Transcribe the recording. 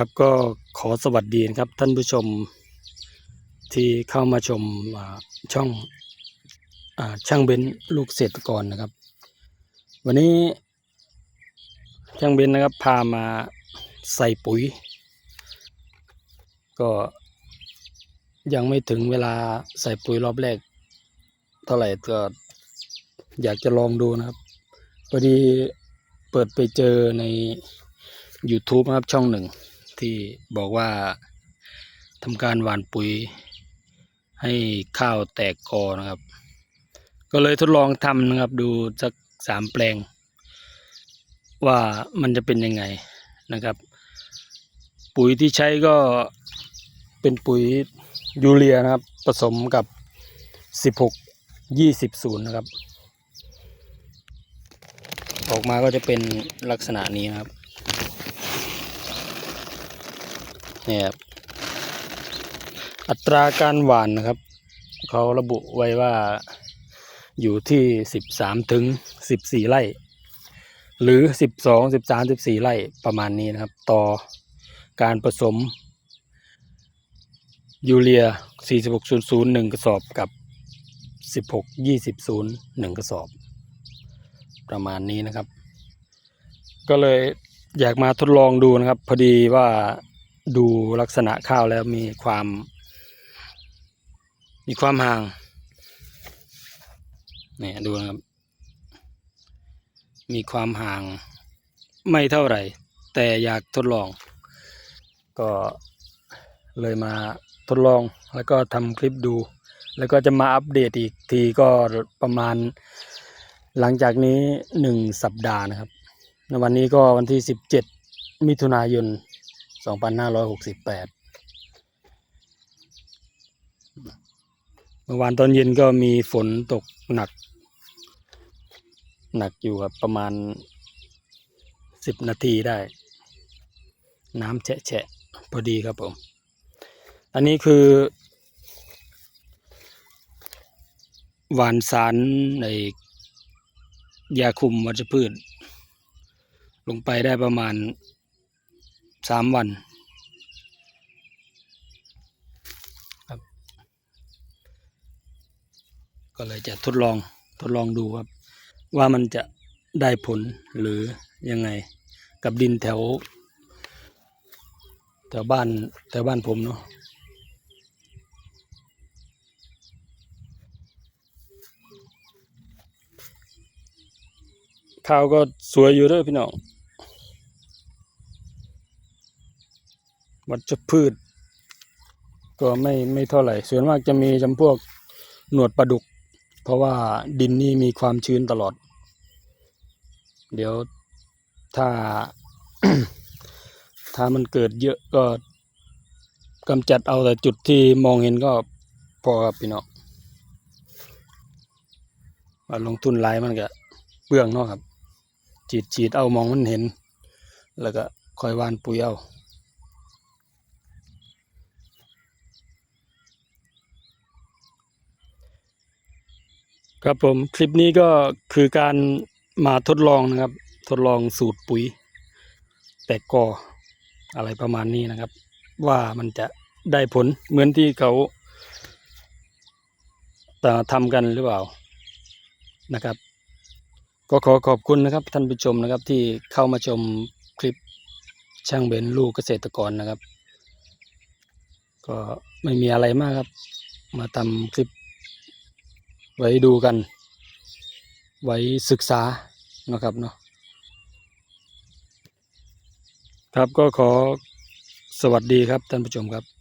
ครับก็ขอสวัสดีนะครับท่านผู้ชมที่เข้ามาชมช่องอช่างเบนลูกเกษตรกรนะครับ วันนี้ช่างเบนนะครับพามาใส่ปุ๋ย ก็ยังไม่ถึงเวลาใส่ปุ๋ยรอบแรก เท่าไหร่ก็อยากจะลองดูนะครับพอดีเปิดไปเจอใน YouTube นะครับช่องหนึ่ง ที่บอกว่าทำการหว่านปุ๋ยให้ข้าวแตกกอนะครับ ก็เลยทดลองทำนะครับดูสักสามแปลง ว่ามันจะเป็นยังไงนะครับ ปุ๋ยที่ใช้ก็เป็นปุ๋ยยูเรียนะครับ ผสมกับ 16 20ศูนย์นะครับ ออกมาก็จะเป็นลักษณะนี้นะครับ เนี่ครับอัตราการหว่านนะครับ เขาระบุไว้ว่าอยู่ที่สิบสามถึงสิบสี่ไร่ หรือสิบสองสิบสามสิบสี่ไร่ประมาณนี้นะครับ ต่อการผสม ยูเรียสี่สิบหกศูนย์ศูนย์หนึ่งกระสอบกับสิบหกยี่สิบศูนย์หนึ่งกระสอบ ประมาณนี้นะครับ ก็เลยอยากมาทดลองดูนะครับ พอดีว่า ดูลักษณะข้าวแล้วมีความ มีความห่างเนี่ยดูนะครับ มีความห่างไม่เท่าไหร่ แต่อยากทดลอง ก็เลยมาทดลองแล้วก็ทำคลิปดู แล้วก็จะมาอัปเดตอีกทีก็ประมาณ หลังจากนี้หนึ่งสัปดาห์นะครับในวันนี้ก็วันที่สิบเจ็ดมิถุนายน สองพันห้าร้อยหกสิบแปดเมื่อวานตอนเย็นก็มีฝนตกหนัก หนักอยู่ครับประมาณสิบนาทีได้ น้ำแฉะแฉะพอดีครับผม อันนี้คือหวานสารในยาคุมวัชพืช ลงไปได้ประมาณ สามวันครับ ก็เลยจะทดลองทดลองดูครับ ว่ามันจะได้ผลหรือยังไง กับดินแถว แถวบ้านแถวบ้านผมเนาะข้าวก็สวยอยู่เด้อพี่น้อง วัชพืช ก็ไม่ไม่เท่าไหร่ ส่วนมากจะมีจำพวกหนวดปลาดุก เพราะว่าดินนี่มีความชื้นตลอด เดี๋ยวถ้า ถ้ามันเกิดเยอะก็กำจัดเอาแต่จุดที่มองเห็นก็พอครับพี่น้องว่าลงทุนหลายมันก็เปลืองเนาะครับฉีดฉีดเอามองมันเห็น แล้วก็คอยว่านปุ๋ยเอา ครับผมคลิปนี้ก็คือการมาทดลองนะครับ ทดลองสูตรปุ๋ย แตกกออะไรประมาณนี้นะครับ ว่ามันจะได้ผลเหมือนที่เขาแต่ทำกันหรือเปล่านะครับ ก็ขอขอบคุณนะครับท่านผู้ชมนะครับที่เข้ามาชมคลิปช่างเบนลูกเกษตรกรนะครับ ก็ไม่มีอะไรมากครับ มาทำคลิป ไว้ดูกัน ไว้ศึกษานะครับเนาะครับก็ขอสวัสดีครับท่านผู้ชมครับ